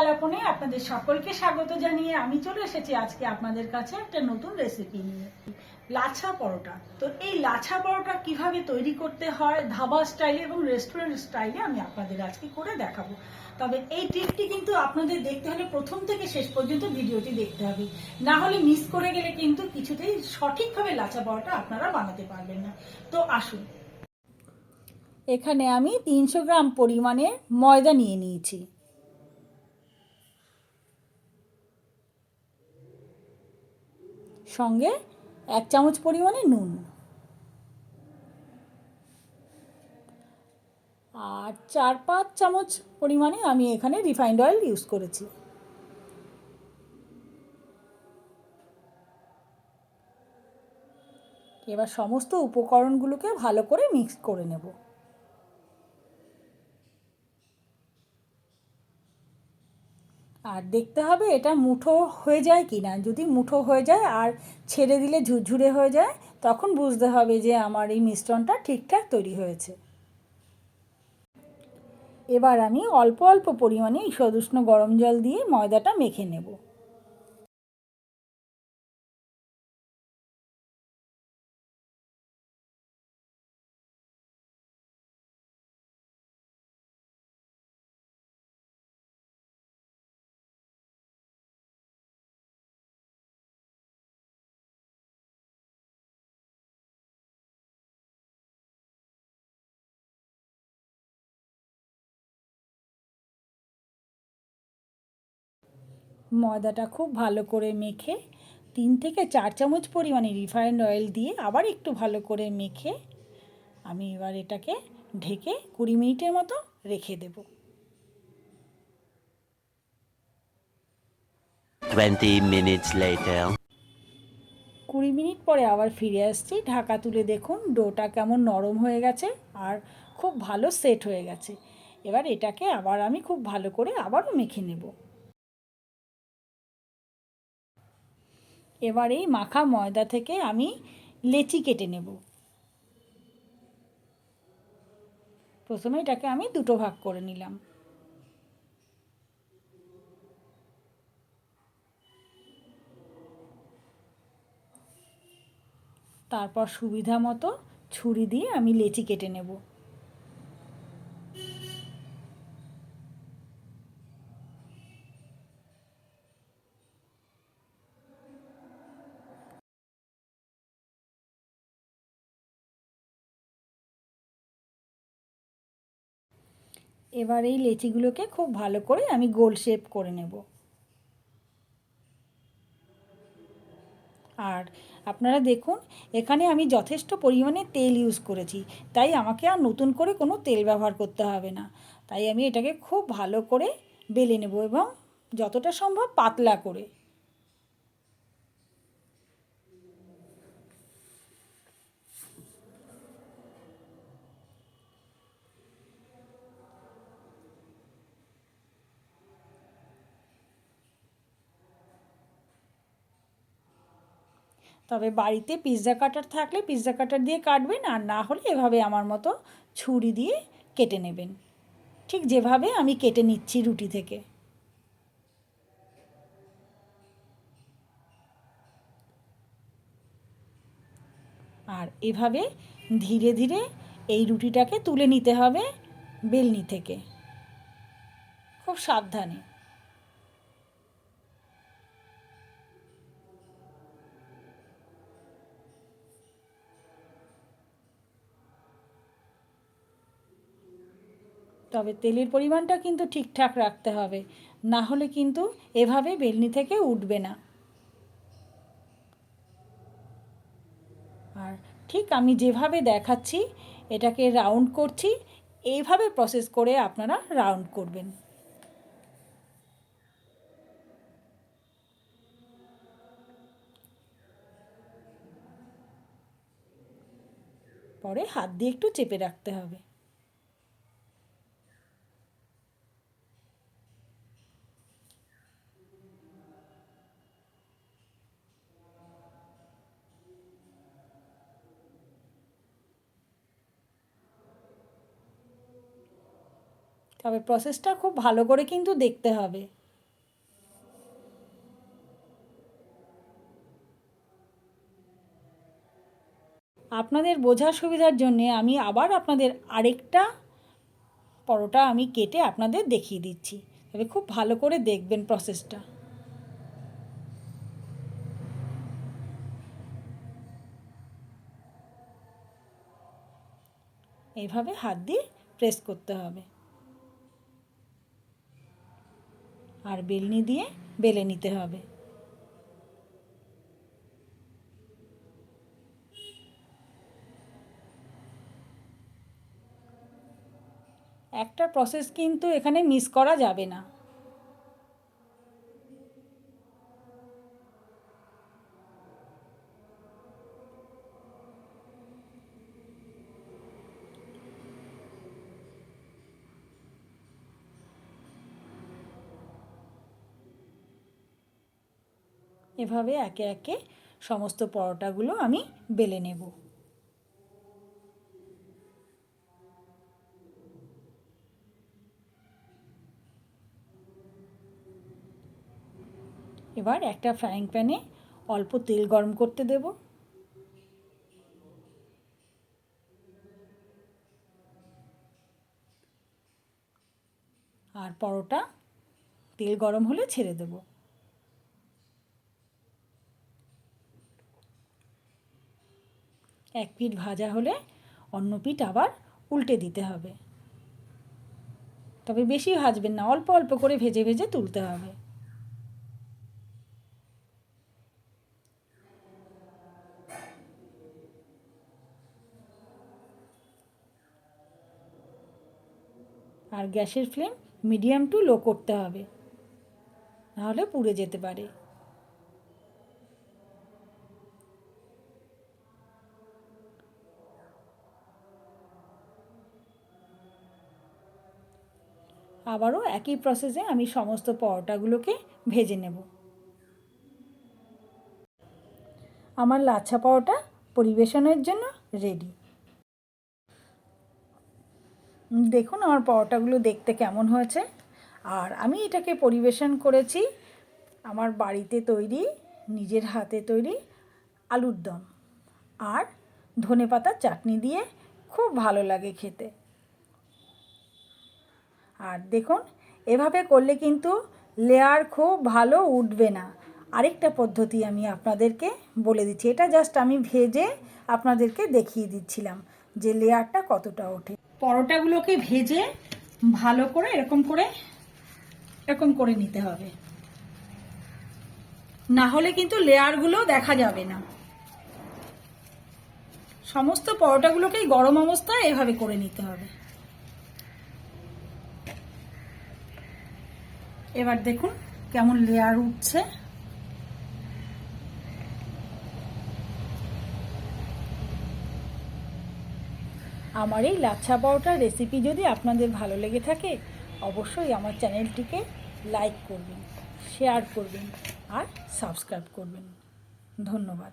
আলাপনে আপনাদের সকলকে স্বাগত জানিয়ে আমি চলে এসেছি আজকে আপনাদের কাছে একটা নতুন রেসিপি নিয়ে। লাছা পরোটা। তো এই লাছা পরোটা কীভাবে তৈরি করতে হয়, ধাবা স্টাইলে এবং রেস্টুরেন্ট স্টাইলে আমি আপনাদের আজকে করে দেখাবো। তবে এই টিপটি কিন্তু আপনাদের দেখতে হলে প্রথম থেকে শেষ পর্যন্ত ভিডিওটি দেখতে হবে। না হলে মিস করে গেলে কিন্তু কিছুতেই সঠিকভাবে লাচা পরোটা আপনারা বানাতে পারবেন না। তো আসুন। এখানে আমি তিনশো গ্রাম পরিমাণে ময়দা নিয়ে নিয়েছি। সঙ্গে এক চামচ পরিমাণে নুন। আর চার পাঁচ চামচ পরিমাণে আমি এখানে রিফাইন্ড অয়েল ইউজ করেছি। এবার সমস্ত উপকরণগুলোকে ভালো করে মিক্স করে নেব। আর দেখতে হবে এটা মুঠো হয়ে যায় কি না। যদি মুঠো হয়ে যায় আর ছেড়ে দিলে ঝুরঝুরে হয়ে যায়, তখন বুঝতে হবে যে আমার এই মিশ্রণটা ঠিকঠাক তৈরি হয়েছে। এবার আমি অল্প অল্প পরিমাণে সদুষ্ণ গরম জল দিয়ে ময়দাটা মেখে নেব। ময়দাটা খুব ভালো করে মেখে তিন থেকে চার চামচ পরিমাণে রিফাইন্ড অয়েল দিয়ে আবার একটু ভালো করে মেখে আমি এবার এটাকে ঢেকে কুড়ি মিনিটের মতো রেখে দেব. কুড়ি মিনিট পরে আবার ফিরে আসছি। ঢাকা তুলে দেখুন ডোটা কেমন নরম হয়ে গেছে আর খুব ভালো সেট হয়ে গেছে। এবার এটাকে আবার আমি খুব ভালো করে আবারও মেখে নেব। এবার এই মাখা ময়দা থেকে আমি লেচি কেটে নেব। প্রথমে এটাকে আমি দুটো ভাগ করে নিলাম। তারপর সুবিধা মতো ছুরি দিয়ে আমি লেচি কেটে নেব। এবার এই লেচিগুলোকে খুব ভালো করে আমি গোল শেপ করে নেব। আর আপনারা দেখুন, এখানে আমি যথেষ্ট পরিমাণে তেল ইউজ করেছি, তাই আমাকে আর নতুন করে কোনো তেল ব্যবহার করতে হবে না। তাই আমি এটাকে খুব ভালো করে বেলে নেব এবং যতটা সম্ভব পাতলা করে। তবে বাড়িতে পিৎজা কাটার থাকলে পিৎজা কাটার দিয়ে কাটবেন আর না হলে এভাবে আমার মতো ছুরি দিয়ে কেটে নেবেন। ঠিক যেভাবে আমি কেটে নিচ্ছি রুটি থেকে। আর এভাবে ধীরে ধীরে এই রুটিটাকে তুলে নিতে হবে বেলনি থেকে। খুব সাবধানে। তবে তেলের পরিমাণটা কিন্তু ঠিকঠাক রাখতে হবে। না হলে কিন্তু এভাবে বেলনি থেকে উঠবে না। আর ঠিক আমি যেভাবে দেখাচ্ছি, এটাকে রাউন্ড করছি, এইভাবে প্রসেস করে আপনারা রাউন্ড করবেন। পরে হাত দিয়ে একটু চেপে রাখতে হবে। তবে প্রসেসটা খুব ভালো করে কিন্তু দেখতে হবে। আপনাদের বোঝার সুবিধার জন্যে আমি আবার আপনাদের আরেকটা পরোটা আমি কেটে আপনাদের দেখিয়ে দিচ্ছি। তবে খুব ভালো করে দেখবেন প্রসেসটা এভাবে হাত দিয়ে প্রেস করতে হবে। আর বেলনি দিয়ে বেলে নিতে হবে। একটা প্রসেস কিন্তু এখানে মিস করা যাবে না। এভাবে একে একে সমস্ত পরোটাগুলো আমি বেলে নেব। এবার একটা ফ্রাইং প্যানে অল্প তেল গরম করতে দেব। আর পরোটা তেল গরম হলে ছেড়ে দেবো। এক পিঠ ভাজা হলে অন্য পিঠ আবার উল্টে দিতে হবে। তবে বেশি ভাজবেন না, অল্প অল্প করে ভেজে ভেজে তুলতে হবে। আর গ্যাসের ফ্লেম মিডিয়াম টু লো করতে হবে, নাহলে পুড়ে যেতে পারে। আবারও একই প্রসেসে আমি সমস্ত পরোটাগুলোকে ভেজে নেব। আমার লাচ্ছা পরোটা পরিবেশনের জন্য রেডি দেখুন আমার পরোটাগুলো দেখতে কেমন হয়েছে। আর আমি এটাকে পরিবেশন করেছি আমার বাড়িতে তৈরি, নিজের হাতে তৈরি আলুর দম। আর ধনেপাতার চাটনি দিয়ে খুব ভালো লাগে খেতে। আর দেখুন, এভাবে করলে কিন্তু লেয়ার খুব ভালো উঠবে না। আরেকটা পদ্ধতি আমি আপনাদেরকে বলে দিচ্ছি। এটা জাস্ট আমি ভেজে আপনাদেরকে দেখিয়ে দিচ্ছিলাম যে লেয়ারটা কতটা ওঠে। পরোটাগুলোকে ভেজে ভালো করে এরকম করে এরকম করে নিতে হবে। না হলে কিন্তু লেয়ারগুলো দেখা যাবে না। সমস্ত পরোটাগুলোকেই গরম অবস্থায় এভাবে করে নিতে হবে। এবার দেখুন কেমন লেয়ার উঠছে। আমার এই লাচ্ছা পরোটার রেসিপি যদি আপনাদের ভালো লেগে থাকে, অবশ্যই আমার চ্যানেলটিকে লাইক করবেন শেয়ার করবেন আর সাবস্ক্রাইব করবেন। ধন্যবাদ।